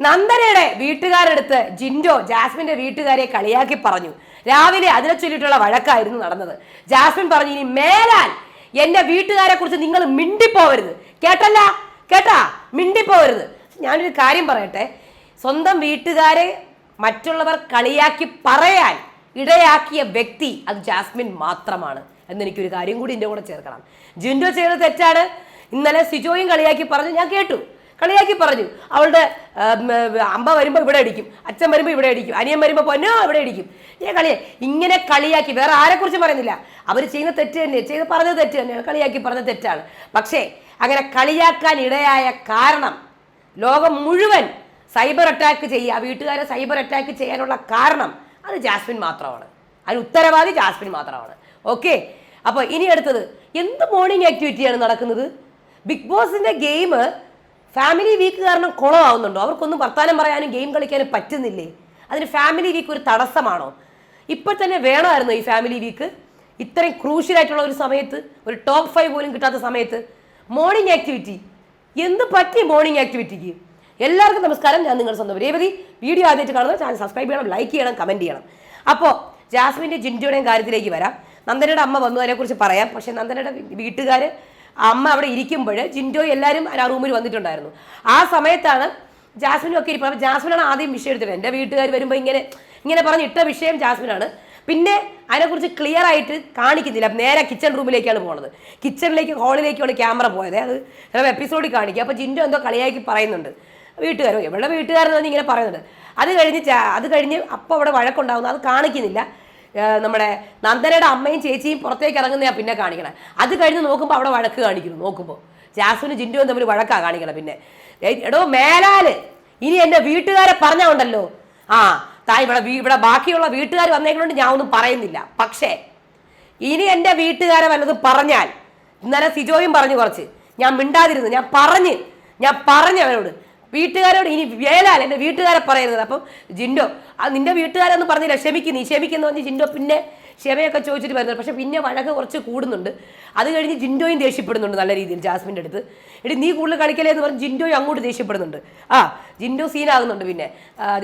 നന്ദനയുടെ വീട്ടുകാരെടുത്ത് ജിൻഡോ ജാസ്മിന്റെ വീട്ടുകാരെ കളിയാക്കി പറഞ്ഞു. രാവിലെ അതിനെ ചൊല്ലിയിട്ടുള്ള വഴക്കായിരുന്നു നടന്നത്. ജാസ്മിൻ പറഞ്ഞു ഇനി മേലാൽ എന്റെ വീട്ടുകാരെ കുറിച്ച് നിങ്ങൾ മിണ്ടിപ്പോവരുത്. കേട്ടല്ല? കേട്ടാ? മിണ്ടിപ്പോവരുത്. ഞാനൊരു കാര്യം പറയട്ടെ. സ്വന്തം വീട്ടുകാരെ മറ്റുള്ളവർ കളിയാക്കി പറയാൻ ഇടയാക്കിയ വ്യക്തി അത് ജാസ്മിൻ മാത്രമാണ് എന്നെനിക്കൊരു കാര്യം കൂടി എന്റെ കൂടെ ചേർക്കണം. ജിൻഡോ ചെയ്ത തെറ്റാണ്. ഇന്നലെ സിജോയും കളിയാക്കി പറഞ്ഞു. ഞാൻ കേട്ടു. കളിയാക്കി പറഞ്ഞു. അവളുടെ അമ്മ വരുമ്പോൾ ഇവിടെ അടിക്കും അച്ഛൻ വരുമ്പോൾ ഇവിടെ അടിക്കും അനിയൻ വരുമ്പോൾ പൊന്നോ ഇവിടെ അടിക്കും ഞാൻ കളിയെ ഇങ്ങനെ കളിയാക്കി വേറെ ആരെക്കുറിച്ച് പറയുന്നില്ല. അവർ ചെയ്യുന്ന തെറ്റ് തന്നെ ചെയ്ത് പറഞ്ഞത് തെറ്റ് തന്നെയാണ് കളിയാക്കി പറഞ്ഞ തെറ്റാണ്. പക്ഷേ അങ്ങനെ കളിയാക്കാൻ ഇടയായ കാരണം ലോകം മുഴുവൻ സൈബർ അറ്റാക്ക് ചെയ്യുക വീട്ടുകാരെ സൈബർ അറ്റാക്ക് ചെയ്യാനുള്ള കാരണം അത് ജാസ്മിൻ മാത്രമാണ്. അതിന് ഉത്തരവാദി ജാസ്മിൻ മാത്രമാണ്. ഓക്കെ? അപ്പോൾ ഇനി അടുത്തത് എന്ത് മോർണിംഗ് ആക്ടിവിറ്റിയാണ് നടക്കുന്നത്? ബിഗ് ബോസിന്റെ ഗെയിം ഫാമിലി വീക്ക് കാരണം കുളമാവുന്നുണ്ടോ? അവർക്കൊന്നും വർത്താനം പറയാനും ഗെയിം കളിക്കാനും പറ്റുന്നില്ലേ? അതിന് ഫാമിലി വീക്ക് ഒരു തടസ്സമാണോ? ഇപ്പോൾ തന്നെ വേണമായിരുന്നു ഈ ഫാമിലി വീക്ക് ഇത്രയും ക്രൂഷ്യൽ ആയിട്ടുള്ള ഒരു സമയത്ത് ഒരു ടോപ്പ് ഫൈവ് പോലും കിട്ടാത്ത സമയത്ത് മോർണിംഗ് ആക്ടിവിറ്റി എന്ത് പറ്റി മോർണിംഗ് ആക്ടിവിറ്റിക്ക് എല്ലാവർക്കും നമസ്കാരം. ഞാൻ നിങ്ങൾ സ്വന്തം രേവതി. വീഡിയോ ആദ്യമായിട്ട് കാണുന്നത് ചാനൽ സബ്സ്ക്രൈബ് ചെയ്യണം ലൈക്ക് ചെയ്യണം കമന്റ് ചെയ്യണം. അപ്പോൾ ജാസ്മിന്റെ ജിൻജോയുടെയും കാര്യത്തിലേക്ക് വരാം. നന്ദനയുടെ അമ്മ വന്നു അതിനെക്കുറിച്ച് പറയാം. പക്ഷേ നന്ദനയുടെ വീട്ടുകാർ അമ്മ അവിടെ ഇരിക്കുമ്പോൾ ജിൻഡോ എല്ലാവരും ആ റൂമിൽ വന്നിട്ടുണ്ടായിരുന്നു. ആ സമയത്താണ് ജാസ്മിനും ഒക്കെ അപ്പോൾ ജാസ്മിനാണ് ആദ്യം വിഷയം എടുത്തത്. എന്റെ വീട്ടുകാർ വരുമ്പോൾ ഇങ്ങനെ ഇങ്ങനെ പറഞ്ഞ് ഇട്ട വിഷയം ജാസ്മിനാണ്. പിന്നെ അതിനെക്കുറിച്ച് ക്ലിയർ ആയിട്ട് കാണിക്കുന്നില്ല. നേരെ കിച്ചൺ റൂമിലേക്കാണ് പോണത്. കിച്ചണിലേക്ക് ഹാളിലേക്കാണ് ക്യാമറ പോയത്. അത് ചിലപ്പോൾ എപ്പിസോഡിൽ കാണിക്കുക അപ്പോൾ ജിൻഡോ എന്തോ കളിയാക്കി പറയുന്നുണ്ട്. വീട്ടുകാരോ എവിടെ വീട്ടുകാരെന്ന് ഇങ്ങനെ പറയുന്നുണ്ട്. അത് കഴിഞ്ഞ് അത് കഴിഞ്ഞ് അപ്പോൾ അവിടെ വഴക്കുണ്ടാകുന്നു അത് കാണിക്കുന്നില്ല. നമ്മുടെ നന്ദനയുടെ അമ്മയും ചേച്ചിയും പുറത്തേക്ക് ഇറങ്ങുന്നതാണ് പിന്നെ കാണിക്കണം. അത് കഴിഞ്ഞ് നോക്കുമ്പോൾ അവിടെ വഴക്ക് കാണിക്കുന്നു നോക്കുമ്പോൾ ജാസ്മിനും ജിൻഡുവും തമ്മിൽ വഴക്കാണ് കാണിക്കണം പിന്നെ. എടോ മേലാൽ. ഇനി എന്റെ വീട്ടുകാരെ പറഞ്ഞാൽ ഉണ്ടല്ലോ ആ താ ഇവിടെ ഇവിടെ ബാക്കിയുള്ള വീട്ടുകാർ വന്നേക്കൊണ്ട് ഞാൻ ഒന്നും പറയുന്നില്ല. പക്ഷേ ഇനി എന്റെ വീട്ടുകാരെ വല്ലതും പറഞ്ഞാൽ ഇന്നലെ സിജോയും പറഞ്ഞു കുറച്ച്. ഞാൻ മിണ്ടാതിരുന്നു. ഞാൻ പറഞ്ഞ് ഞാൻ പറഞ്ഞു അവരോട്. വീട്ടുകാരോട് ഇനി വേലാൽ എന്റെ വീട്ടുകാരെ പറയരുത്. അപ്പം ജിൻഡോ ആ നിന്റെ വീട്ടുകാരൊന്നും പറഞ്ഞില്ല ക്ഷമിക്കും നീ ക്ഷമിക്കുന്നു പറഞ്ഞ് ജിൻഡോ പിന്നെ ക്ഷമയൊക്കെ ചോദിച്ചിട്ട് വരുന്നത് പക്ഷെ പിന്നെ വഴക്ക് കുറച്ച് കൂടുന്നുണ്ട്. അത് കഴിഞ്ഞ് ജിൻഡോയും ദേഷ്യപ്പെടുന്നുണ്ട് നല്ല രീതിയിൽ ജാസ്മിന്റെ അടുത്ത്. എടി നീ കൂടുതൽ കളിക്കലേ എന്ന് പറഞ്ഞ് ജിൻഡോയും അങ്ങോട്ട് ദേഷ്യപ്പെടുന്നുണ്ട്. ആ ജിൻഡോ സീനാകുന്നുണ്ട് പിന്നെ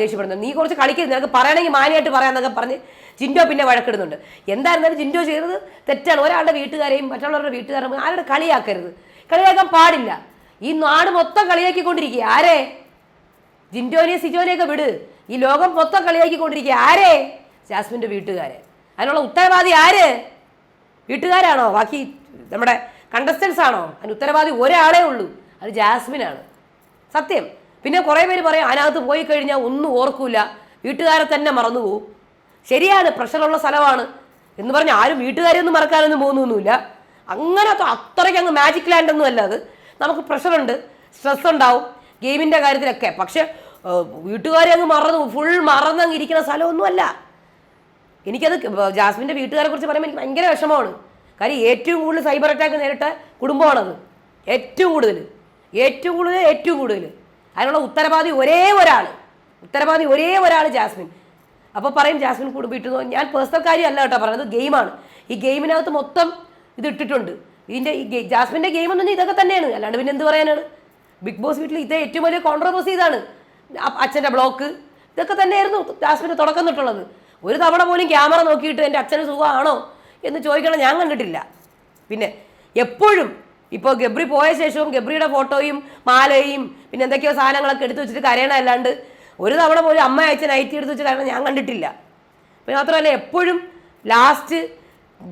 ദേഷ്യപ്പെടുന്നുണ്ട്. നീ കുറച്ച് കളിക്കരുത് നിനക്ക് പറയണമെങ്കിൽ മാനിയായിട്ട് പറയാമെന്നൊക്കെ പറഞ്ഞ് ജിൻഡോ പിന്നെ വഴക്കിടുന്നുണ്ട്. എന്തായിരുന്നാലും ജിൻഡോ ചെയ്തത് തെറ്റാണ്. ഒരാളുടെ വീട്ടുകാരെയും മറ്റുള്ളവരുടെ വീട്ടുകാരെയും ആരുടെ കളിയാക്കരുത്. കളിയാക്കാൻ പാടില്ല. ഈ നാട് മൊത്തം കളിയാക്കിക്കൊണ്ടിരിക്കുക. ആരെ? ജിൻഡോനെയും സിജോനെയൊക്കെ വിട്. ഈ ലോകം മൊത്തം കളിയാക്കിക്കൊണ്ടിരിക്കുക. ആരെ? ജാസ്മിന്റെ വീട്ടുകാരെ. അതിനുള്ള ഉത്തരവാദി ആര്? വീട്ടുകാരാണോ? ബാക്കി നമ്മുടെ കണ്ടസ്റ്റൻസ് ആണോ? അതിന് ഉത്തരവാദി ഒരാളേ ഉള്ളൂ. അത് ജാസ്മിനാണ്. സത്യം. പിന്നെ കുറേ പേര് പറയും അതിനകത്ത് പോയി കഴിഞ്ഞാൽ ഒന്നും ഓർക്കൂല. വീട്ടുകാരെ തന്നെ മറന്നു പോകും ശരിയാണ് പ്രഷറുള്ള സ്ഥലമാണ്. എന്ന് പറഞ്ഞ് ആരും വീട്ടുകാരെയൊന്നും മറക്കാനൊന്നും പോകുന്നൊന്നുമില്ല. അങ്ങനെ അത്ര- അത്രയ്ക്ക് അങ്ങ് മാജിക് ലാൻഡ് ഒന്നും അല്ല അത്. നമുക്ക് പ്രഷറുണ്ട് സ്ട്രെസ് ഉണ്ടാവും ഗെയിമിന്റെ കാര്യത്തിലൊക്കെ. പക്ഷെ വീട്ടുകാരെ അങ്ങ് മറന്നു ഫുൾ മറന്നങ്ങ് ഇരിക്കുന്ന സ്ഥലമൊന്നുമല്ല. എനിക്കത് ജാസ്മിന്റെ വീട്ടുകാരെ കുറിച്ച് പറയുമ്പോൾ എനിക്ക് ഭയങ്കര വിഷമമാണ്. കാര്യം ഏറ്റവും കൂടുതൽ സൈബർ അറ്റാക്ക് നേരിട്ട കുടുംബമാണത്. ഏറ്റവും കൂടുതൽ ഏറ്റവും കൂടുതൽ ഏറ്റവും കൂടുതൽ അതിനുള്ള ഉത്തരവാദി ഒരേ ഒരാൾ ഉത്തരവാദി ഒരേ ഒരാൾ ജാസ്മിൻ. അപ്പോൾ പറയും ജാസ്മിൻ കൂടെ ഇട്ടു ഞാൻ പേഴ്സണൽ കാര്യമല്ല കേട്ടോ പറയുന്നത് ഗെയിമാണ്. ഈ ഗെയിമിനകത്ത് മൊത്തം ഇത് ഇട്ടിട്ടുണ്ട് ഇതിന്റെ ഈ ജാസ്മിന്റെ ഗെയിം എന്ന് ഇതൊക്കെ തന്നെയാണ്. അല്ലാണ്ട് പിന്നെ എന്ത് പറയാനാണ്? ബിഗ് ബോസ് വീട്ടിൽ ഇതേ ഏറ്റവും വലിയ കോൺട്രവേഴ്സി ഇതാണ്. അച്ഛന്റെ ബ്ലോക്ക് ഇതൊക്കെ തന്നെയായിരുന്നു ജാസ്മിന്റെ തുടക്കം തൊട്ടുള്ളത്. ഒരു തവണ പോലും ക്യാമറ നോക്കിയിട്ട് എന്റെ അച്ഛന് സുഖമാണോ എന്ന് ചോദിക്കണം ഞാൻ കണ്ടിട്ടില്ല. പിന്നെ എപ്പോഴും ഇപ്പോൾ ഗബ്രി പോയ ശേഷവും ഗബ്രിയുടെ ഫോട്ടോയും മാലയും പിന്നെ എന്തൊക്കെയോ സാധനങ്ങളൊക്കെ എടുത്തു വെച്ചിട്ട് കരയണ അല്ലാണ്ട് ഒരു തവണ പോലും അമ്മ അയച്ച നൈറ്റി എടുത്ത് വെച്ച് കരയണം ഞാൻ കണ്ടിട്ടില്ല. പിന്നെ മാത്രമല്ല എപ്പോഴും ലാസ്റ്റ്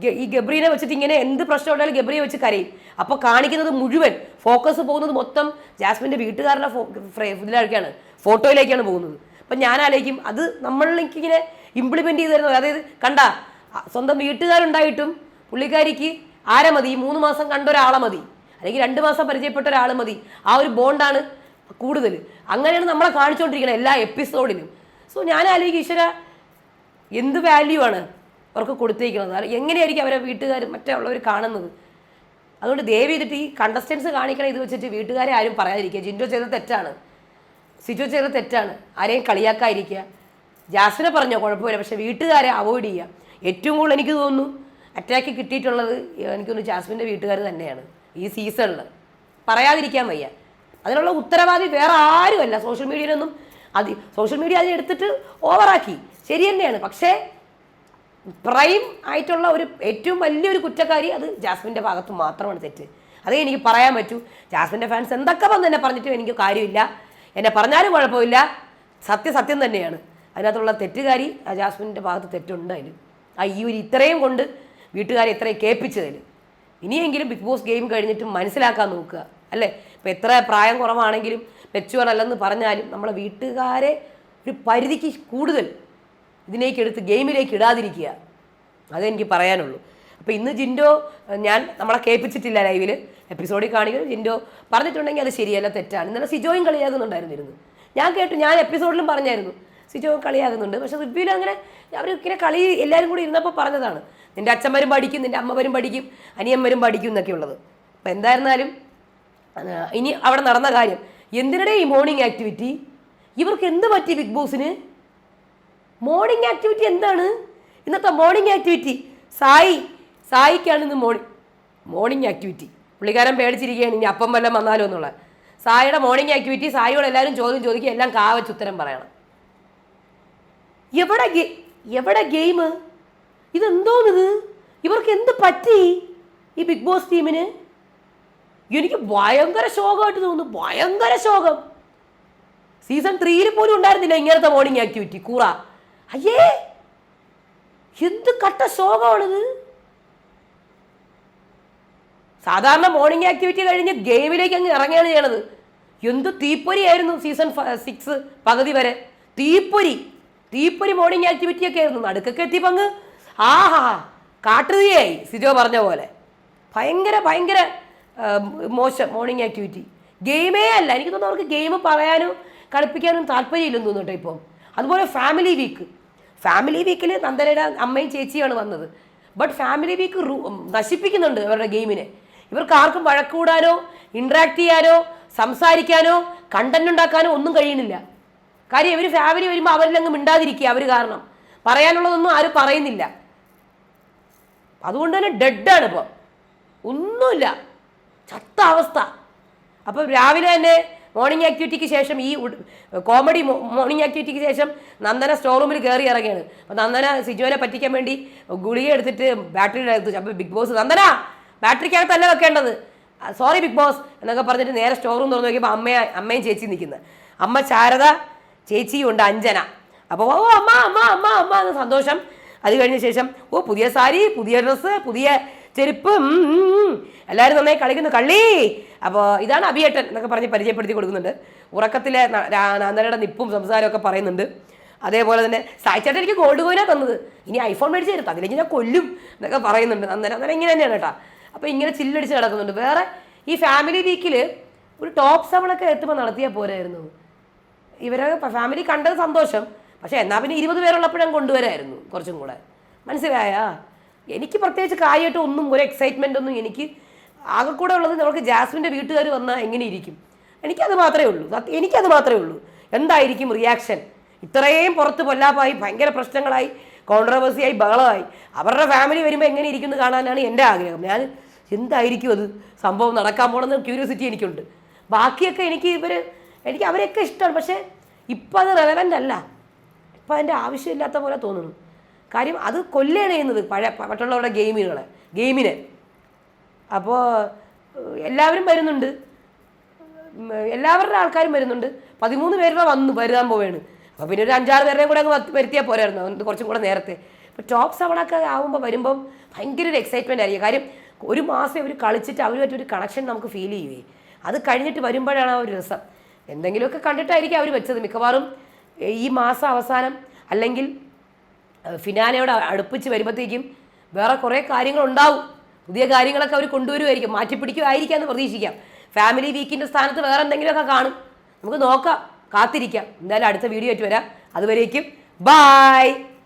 ഈ ഗബ്രീനെ വെച്ചിട്ട് ഇങ്ങനെ എന്ത് പ്രശ്നം ഉണ്ടായാലും ഗബ്രിയെ വെച്ച് കരയും. അപ്പോൾ കാണിക്കുന്നത് മുഴുവൻ ഫോക്കസ് പോകുന്നത് മൊത്തം ജാസ്മിന്റെ വീട്ടുകാരുടെ ഫോ ഇതിലേക്കാണ് ഫോട്ടോയിലേക്കാണ് പോകുന്നത്. അപ്പം ഞാൻ ആലോചിക്കും അത് നമ്മളിലേക്ക് ഇങ്ങനെ ഇംപ്ലിമെന്റ് ചെയ്ത് തരുന്നത് അതായത് കണ്ട സ്വന്തം വീട്ടുകാരുണ്ടായിട്ടും പുള്ളിക്കാരിക്ക് ആരെ മതി? മൂന്ന് മാസം കണ്ട ഒരാളെ മതി. അല്ലെങ്കിൽ രണ്ട് മാസം പരിചയപ്പെട്ട ഒരാൾ മതി. ആ ഒരു ബോണ്ടാണ് കൂടുതൽ. അങ്ങനെയാണ് നമ്മളെ കാണിച്ചുകൊണ്ടിരിക്കുന്നത് എല്ലാ എപ്പിസോഡിലും സോ ഞാൻ ആലോചിക്കും ഈശ്വര എന്ത് വാല്യൂ ആണ്? അവർക്ക് കൊടുത്തേക്കുന്നത്. എങ്ങനെയായിരിക്കും അവരെ വീട്ടുകാർ മറ്റുള്ളവർ കാണുന്നത്? അതുകൊണ്ട് ദയവ് ചെയ്തിട്ട് ഈ കണ്ടസ്റ്റൻസ് കാണിക്കണം ഇത് വെച്ചിട്ട് വീട്ടുകാരെ ആരും പറയാതിരിക്കുക. ജിൻഡോ ചെയ്ത തെറ്റാണ്. സിജോ ചെയ്ത തെറ്റാണ്. ആരെയും കളിയാക്കാതിരിക്കുക. ജാസിനെ പറഞ്ഞോ കുഴപ്പമില്ല. പക്ഷേ വീട്ടുകാരെ അവോയ്ഡ് ചെയ്യുക. ഏറ്റവും കൂടുതൽ എനിക്ക് തോന്നുന്നു അറ്റാക്ക് കിട്ടിയിട്ടുള്ളത് എനിക്കൊന്ന് ജാസ്മിന്റെ വീട്ടുകാർ തന്നെയാണ് ഈ സീസണിൽ പറയാതിരിക്കാൻ വയ്യ. അതിനുള്ള ഉത്തരവാദി വേറെ ആരുമല്ല. സോഷ്യൽ മീഡിയയിലൊന്നും അത് സോഷ്യൽ മീഡിയ അതിനെടുത്തിട്ട് ഓവറാക്കി ശരി തന്നെയാണ്. പക്ഷേ പ്രൈം ആയിട്ടുള്ള ഒരു ഏറ്റവും വലിയൊരു കുറ്റക്കാരി അത് ജാസ്മിന്റെ ഭാഗത്ത് മാത്രമാണ് തെറ്റ്. അതേ എനിക്ക് പറയാൻ പറ്റൂ. ജാസ്മിന്റെ ഫാൻസ് എന്തൊക്കെ വന്ന് എന്നെ പറഞ്ഞിട്ടും എനിക്ക് കാര്യമില്ല. എന്നെ പറഞ്ഞാലും കുഴപ്പമില്ല. സത്യസത്യം സത്യം തന്നെയാണ്. അതിനകത്തുള്ള തെറ്റുകാരി ആ ജാസ്മിന്റെ ഭാഗത്ത് തെറ്റുണ്ട് അതിൽ. ആ ഈ ഒരു ഇത്രയും കൊണ്ട് വീട്ടുകാരെ ഇത്രയും കേൾപ്പിച്ചതിൽ. ഇനിയെങ്കിലും ബിഗ് ബോസ് ഗെയിം കഴിഞ്ഞിട്ട് മനസ്സിലാക്കാൻ നോക്കുക. അല്ലേ? ഇപ്പം എത്ര പ്രായം കുറവാണെങ്കിലും മെച്ചുവർ അല്ലെന്ന് പറഞ്ഞാലും നമ്മളെ വീട്ടുകാരെ ഒരു പരിധിക്ക് കൂടുതൽ ഇതിലേക്ക് എടുത്ത് ഗെയിമിലേക്ക് ഇടാതിരിക്കുക. അതെനിക്ക് പറയാനുള്ളൂ. അപ്പോൾ ഇന്ന് ജിൻഡോ ഞാൻ നമ്മളെ കേൾപ്പിച്ചിട്ടില്ല ലൈവിൽ. എപ്പിസോഡിൽ കാണിക്കുന്നത് ജിൻഡോ പറഞ്ഞിട്ടുണ്ടെങ്കിൽ അത് ശരിയല്ല തെറ്റാണ്. ഇന്നലെ സിജോയും കളിയാകുന്നുണ്ടായിരുന്നിരുന്നു ഞാൻ കേട്ടു ഞാൻ എപ്പിസോഡിലും പറഞ്ഞായിരുന്നു. സിജോ കളിയാകുന്നുണ്ട്. പക്ഷെ റിവ്യൂവിൽ അങ്ങനെ അവർ ഇങ്ങനെ കളി എല്ലാവരും കൂടി ഇരുന്നപ്പോൾ പറഞ്ഞതാണ്. നിന്റെ അച്ഛന്മാരും പഠിക്കും നിന്റെ അമ്മമാരും പഠിക്കും അനിയന്മാരും പഠിക്കും എന്നൊക്കെ ഉള്ളത്. അപ്പോൾ എന്തായിരുന്നാലും ഇനി അവിടെ നടന്ന കാര്യം എന്തിനിടെ ഈ മോർണിംഗ് ആക്ടിവിറ്റി ഇവർക്ക് എന്ത് പറ്റി ബിഗ് ബോസിന്? മോർണിംഗ് ആക്ടിവിറ്റി എന്താണ്? ഇന്നത്തെ മോർണിംഗ് ആക്ടിവിറ്റി സായി സായിക്കാണ് ഇന്ന് മോർണിംഗ് മോർണിംഗ് ആക്ടിവിറ്റി പുള്ളിക്കാരൻ പേടിച്ചിരിക്കുകയാണ് ഇനി അപ്പം വല്ലതും വന്നാലോ എന്നുള്ളത് സായിയുടെ മോർണിംഗ് ആക്ടിവിറ്റി സായിയോട് എല്ലാവരും ചോദ്യം ചോദിക്കുക എല്ലാം കാവച്ച് ഉത്തരം പറയണം. എവിടെ എവിടെ ഗെയിം ഇതെന്തോന്നിത് ഇവർക്ക് എന്ത് പറ്റി ഈ ബിഗ് ബോസ് ടീമിന് എനിക്ക് ഭയങ്കര ശോകമായിട്ട് തോന്നുന്നു ഭയങ്കര ശോകം. സീസൺ ത്രീയിൽ പോലും ഉണ്ടായിരുന്നില്ല ഇങ്ങനത്തെ മോർണിംഗ് ആക്ടിവിറ്റി കൂറ. അയ്യേ എന്ത് കട്ട ശോകമാണിത്? സാധാരണ മോർണിംഗ് ആക്ടിവിറ്റി കഴിഞ്ഞ് ഗെയിമിലേക്ക് അങ്ങ് ഇറങ്ങുകയാണ് ചെയ്യണത്. എന്ത് തീപ്പൊരിയായിരുന്നു സീസൺ സിക്സ് പകുതി വരെ. തീപ്പൊരി തീപ്പൊരി മോർണിംഗ് ആക്ടിവിറ്റി ഒക്കെ ആയിരുന്നു. നടുക്കൊക്കെ എത്തിയപ്പോൾ അങ്ങ് ആഹാ കാട്ടുതീയായി സിജോ പറഞ്ഞ പോലെ. ഭയങ്കര ഭയങ്കര മോശം മോർണിംഗ് ആക്ടിവിറ്റി ഗെയിമേ അല്ല. എനിക്ക് തോന്നുന്നു അവർക്ക് ഗെയിം പറയാനും കളിപ്പിക്കാനും താല്പര്യമില്ലെന്ന് തോന്നുന്നു കേട്ടോ ഇപ്പം. അതുപോലെ ഫാമിലി വീക്ക് ഫാമിലി വീക്കിൽ നന്ദനയുടെ അമ്മയും ചേച്ചിയാണ് വന്നത്. ബട്ട് ഫാമിലി വീക്ക് നശിപ്പിക്കുന്നുണ്ട് അവരുടെ ഗെയിമിനെ ഇവർക്ക് ആർക്കും വഴക്കൂടാനോ ഇൻട്രാക്ട് ചെയ്യാനോ സംസാരിക്കാനോ കണ്ടന്റ് ഉണ്ടാക്കാനോ ഒന്നും കഴിയുന്നില്ല. കാര്യം ഇവർ ഫാമിലി വരുമ്പോൾ അവരിലങ്ങ് മിണ്ടാതിരിക്കുക അവർ കാരണം. പറയാനുള്ളതൊന്നും ആരും പറയുന്നില്ല. അതുകൊണ്ട് തന്നെ ഡെഡാണ് ഇപ്പോൾ ഒന്നുമില്ല. ചത്ത അവസ്ഥ. അപ്പം രാവിലെ തന്നെ മോർണിംഗ് ആക്ടിവിറ്റിക്ക് ശേഷം ഈ കോമഡി മോർണിംഗ് ആക്ടിവിറ്റിക്ക് ശേഷം നന്ദന സ്റ്റോർ റൂമിൽ കയറി ഇറങ്ങിയാണ് അപ്പം നന്ദന സിജുവിനെ പറ്റിക്കാൻ വേണ്ടി ഗുളിക എടുത്തിട്ട് ബാറ്ററി അകത്ത് അപ്പം ബിഗ് ബോസ് നന്ദന ബാറ്ററിക്കകത്തല്ല വെക്കേണ്ടത്. സോറി ബിഗ് ബോസ് എന്നൊക്കെ പറഞ്ഞിട്ട് നേരെ സ്റ്റോർ റൂം തുറന്ന് നോക്കിയപ്പോൾ അമ്മയെ അമ്മയും ചേച്ചി നിൽക്കുന്നത് അമ്മ ശാരദ ചേച്ചിയും ഉണ്ട് അഞ്ജന. അപ്പോൾ ഓ അമ്മ അമ്മ അമ്മ അമ്മ സന്തോഷം. അത് കഴിഞ്ഞ ശേഷം ഓ പുതിയ സാരി പുതിയ ഡ്രസ്സ് പുതിയ ചെരുപ്പ്. എല്ലാവരും നന്നായി കളിക്കുന്നു കള്ളി. അപ്പോൾ ഇതാണ് അഭിയേട്ടൻ എന്നൊക്കെ പറഞ്ഞ് പരിചയപ്പെടുത്തി കൊടുക്കുന്നുണ്ട്. ഉറക്കത്തിലെ നന്ദനയുടെ നിപ്പും സംസാരവും ഒക്കെ പറയുന്നുണ്ട്. അതേപോലെ തന്നെ സായിച്ചേട്ടൻ എനിക്ക് ഗോൾഡ് കോയിനാണ് തന്നത്. ഇനി ഐഫോൺ മേടിച്ച് തരും. അതിലേക്ക് ഞാൻ കൊല്ലും എന്നൊക്കെ പറയുന്നുണ്ട്. നന്ദന നന്ദന ഇങ്ങനെ തന്നെയാണ് കേട്ടോ. അപ്പോൾ ഇങ്ങനെ ചില്ലടിച്ച് കിടക്കുന്നുണ്ട്. വേറെ ഈ ഫാമിലി വീക്കിൽ ഒരു ടോപ്പ് സെവനൊക്കെ എത്തുമ്പോൾ നടത്തിയാൽ പോരായിരുന്നു. ഇവരെ ഫാമിലി കണ്ടത് സന്തോഷം. പക്ഷേ എന്നാൽ പിന്നെ ഇരുപത് പേരുള്ളപ്പോഴും കൊണ്ടുവരായിരുന്നു കുറച്ചും കൂടെ. മനസ്സിലായാ? എനിക്ക് പ്രത്യേകിച്ച് കാര്യമായിട്ട് ഒന്നും ഒരു എക്സൈറ്റ്മെന്റ് ഒന്നും എനിക്ക് ആകെ കൂടെ ഉള്ളത് നമുക്ക് ജാസ്മിന്റെ വീട്ടുകാർ വന്നാൽ എങ്ങനെ ഇരിക്കും? എനിക്കത് മാത്രമേ ഉള്ളൂ. എനിക്കത് മാത്രമേ ഉള്ളൂ. എന്തായിരിക്കും റിയാക്ഷൻ ഇത്രയും പുറത്ത് പൊല്ലാപ്പായി ഭയങ്കര പ്രശ്നങ്ങളായി കോൺട്രവേഴ്സിയായി ബഹളമായി. അവരുടെ ഫാമിലി വരുമ്പോൾ എങ്ങനെ ഇരിക്കുന്നു കാണാനാണ് എന്റെ ആഗ്രഹം. ഞാൻ എന്തായിരിക്കും അത്? സംഭവം നടക്കാൻ പോകണമെന്ന് ക്യൂരിയോസിറ്റി എനിക്കുണ്ട്. ബാക്കിയൊക്കെ എനിക്ക് ഇവർ എനിക്ക് അവരെയൊക്കെ ഇഷ്ടമാണ്. പക്ഷേ ഇപ്പം അത് റെലവന്റ് അല്ല. ഇപ്പം അതിന്റെ ആവശ്യമില്ലാത്ത പോലെ തോന്നുന്നു. കാര്യം അത് കൊല്ലുകയാണ് ചെയ്യുന്നത് പഴയ മറ്റുള്ളവരുടെ ഗെയിമുകളെ ഗെയിമിനെ. അപ്പോൾ എല്ലാവരും വരുന്നുണ്ട്. എല്ലാവരുടെ ആൾക്കാരും വരുന്നുണ്ട്. പതിമൂന്ന് പേരുടെ വന്നു വരുതാൻ പോവുകയാണ് അപ്പോൾ പിന്നെ ഒരു അഞ്ചാറ് പേരുടെയും കൂടെ അങ്ങ് വരുത്തിയാൽ പോരായിരുന്നു. കുറച്ചും കൂടെ നേരത്തെ. ഇപ്പോൾ ടോപ്പ് സെവണൊക്കെ ആകുമ്പോൾ വരുമ്പം ഭയങ്കര ഒരു എക്സൈറ്റ്മെന്റ് ആയിരിക്കും. കാര്യം ഒരു മാസം അവർ കളിച്ചിട്ട് അവരുമായിട്ട് ഒരു കണക്ഷൻ നമുക്ക് ഫീൽ ചെയ്യുവേ. അത് കഴിഞ്ഞിട്ട് വരുമ്പോഴാണ് ആ ഒരു രസം. എന്തെങ്കിലുമൊക്കെ കണ്ടിട്ടായിരിക്കും അവർ വെച്ചത്. മിക്കവാറും ഈ മാസം അവസാനം അല്ലെങ്കിൽ ഫിനാലയോട് അടുപ്പിച്ച് വരുമ്പോഴത്തേക്കും വേറെ കുറേ കാര്യങ്ങളുണ്ടാവും. പുതിയ കാര്യങ്ങളൊക്കെ അവർ കൊണ്ടുവരുമായിരിക്കും. മാറ്റിപ്പിടിക്കുമായിരിക്കാം എന്ന് പ്രതീക്ഷിക്കാം. ഫാമിലി വീക്കിന്റെ സ്ഥാനത്ത് വേറെ എന്തെങ്കിലുമൊക്കെ കാണും. നമുക്ക് നോക്കാം. കാത്തിരിക്കാം. എന്തായാലും അടുത്ത വീഡിയോ ആയിട്ട് വരാം. അതുവരേക്കും. ബായ്